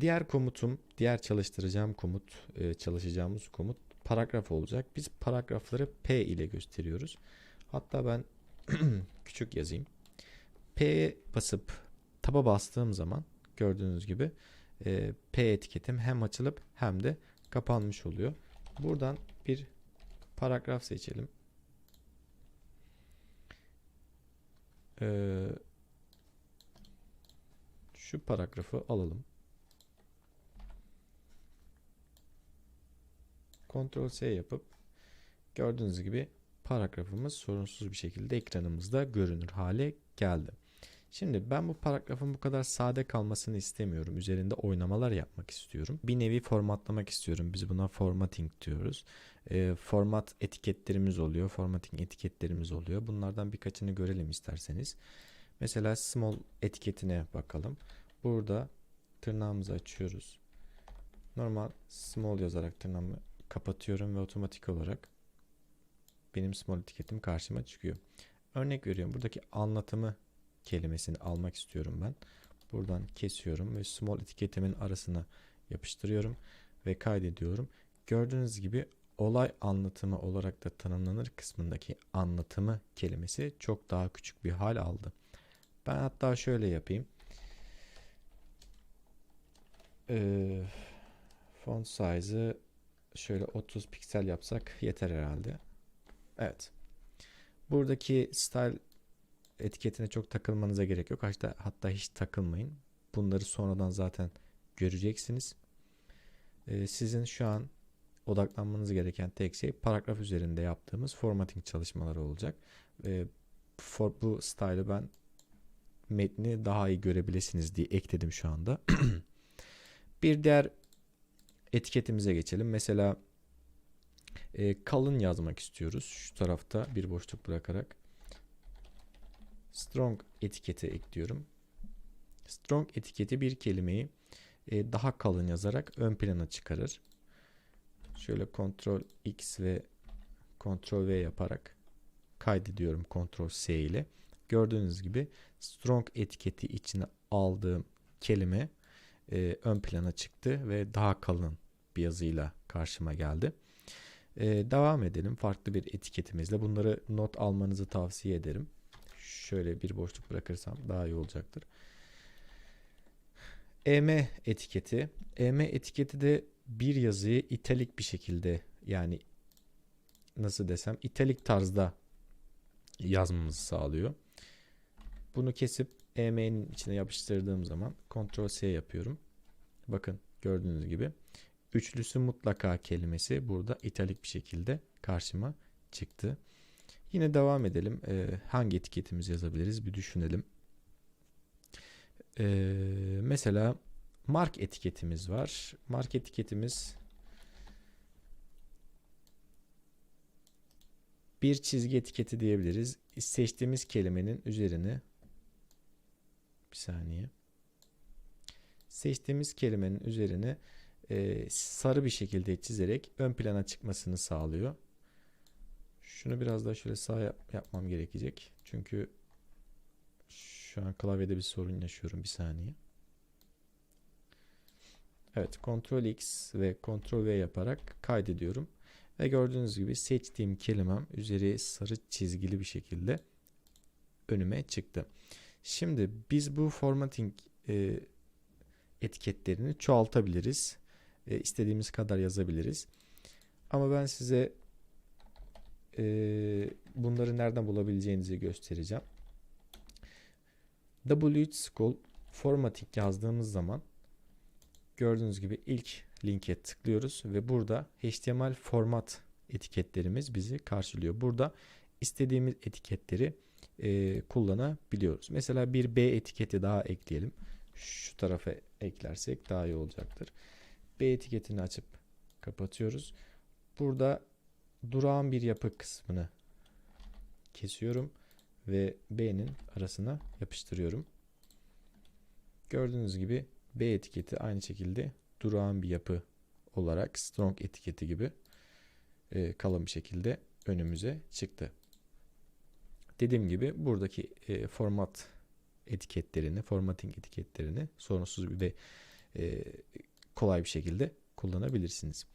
Diğer komutum, diğer çalıştıracağım komut, e, çalışacağımız komut paragraf olacak. Biz paragrafları P ile gösteriyoruz. Hatta ben küçük yazayım. P'ye basıp taba bastığım zaman gördüğünüz gibi e, P etiketim hem açılıp hem de kapanmış oluyor. Buradan bir paragraf seçelim. Ee, şu paragrafı alalım. Ctrl S yapıp gördüğünüz gibi paragrafımız sorunsuz bir şekilde ekranımızda görünür hale geldi. Şimdi ben bu paragrafın bu kadar sade kalmasını istemiyorum. Üzerinde oynamalar yapmak istiyorum. Bir nevi formatlamak istiyorum. Biz buna formatting diyoruz. E, format etiketlerimiz oluyor. Formatting etiketlerimiz oluyor. Bunlardan birkaçını görelim isterseniz. Mesela small etiketine bakalım. Burada tırnağımızı açıyoruz. Normal small yazarak tırnağımı kapatıyorum ve otomatik olarak benim small etiketim karşıma çıkıyor. Örnek veriyorum. Buradaki anlatımı kelimesini almak istiyorum ben. Buradan kesiyorum ve small etiketimin arasına yapıştırıyorum ve kaydediyorum. Gördüğünüz gibi olay anlatımı olarak da tanımlanır kısmındaki anlatımı kelimesi çok daha küçük bir hal aldı. Ben hatta şöyle yapayım. Ee, font size'ı şöyle 30 piksel yapsak yeter herhalde. Evet. Buradaki style etiketine çok takılmanıza gerek yok. Hatta, hatta hiç takılmayın. Bunları sonradan zaten göreceksiniz. Ee, sizin şu an odaklanmanız gereken tek şey paragraf üzerinde yaptığımız formatting çalışmaları olacak. Ee, for, bu style'ı ben metni daha iyi görebilirsiniz diye ekledim şu anda. bir diğer etiketimize geçelim. Mesela e, kalın yazmak istiyoruz. Şu tarafta bir boşluk bırakarak strong etiketi ekliyorum. Strong etiketi bir kelimeyi e, daha kalın yazarak ön plana çıkarır. Şöyle Ctrl X ve Ctrl V yaparak kaydediyorum Ctrl S ile. Gördüğünüz gibi strong etiketi içine aldığım kelime e, ön plana çıktı ve daha kalın bir yazıyla karşıma geldi. E, devam edelim farklı bir etiketimizle. Bunları not almanızı tavsiye ederim. Şöyle bir boşluk bırakırsam daha iyi olacaktır. EM etiketi. EM etiketi de bir yazıyı italik bir şekilde yani nasıl desem italik tarzda yazmamızı sağlıyor. Bunu kesip EM'nin içine yapıştırdığım zaman Ctrl S yapıyorum. Bakın gördüğünüz gibi üçlüsü mutlaka kelimesi burada italik bir şekilde karşıma çıktı. Yine devam edelim. Ee, hangi etiketimizi yazabiliriz bir düşünelim. Ee, mesela mark etiketimiz var. Mark etiketimiz bir çizgi etiketi diyebiliriz. Seçtiğimiz kelimenin üzerine bir saniye. Seçtiğimiz kelimenin üzerine e, sarı bir şekilde çizerek ön plana çıkmasını sağlıyor. Şunu biraz daha şöyle sağ yap yapmam gerekecek. Çünkü şu an klavyede bir sorun yaşıyorum. Bir saniye. Evet. Ctrl X ve Ctrl V yaparak kaydediyorum. Ve gördüğünüz gibi seçtiğim kelimem üzeri sarı çizgili bir şekilde önüme çıktı. Şimdi biz bu formatting e, etiketlerini çoğaltabiliriz. E, istediğimiz kadar yazabiliriz. Ama ben size e, bunları nereden bulabileceğinizi göstereceğim. W3 School formatting yazdığımız zaman gördüğünüz gibi ilk linke tıklıyoruz ve burada HTML format etiketlerimiz bizi karşılıyor. Burada istediğimiz etiketleri e, kullanabiliyoruz. Mesela bir B etiketi daha ekleyelim. Şu tarafa eklersek daha iyi olacaktır. B etiketini açıp kapatıyoruz. Burada durağan bir yapı kısmını kesiyorum ve B'nin arasına yapıştırıyorum. Gördüğünüz gibi B etiketi aynı şekilde durağan bir yapı olarak strong etiketi gibi e, kalın bir şekilde önümüze çıktı. Dediğim gibi buradaki e, format etiketlerini, formatting etiketlerini sorunsuz ve e, kolay bir şekilde kullanabilirsiniz.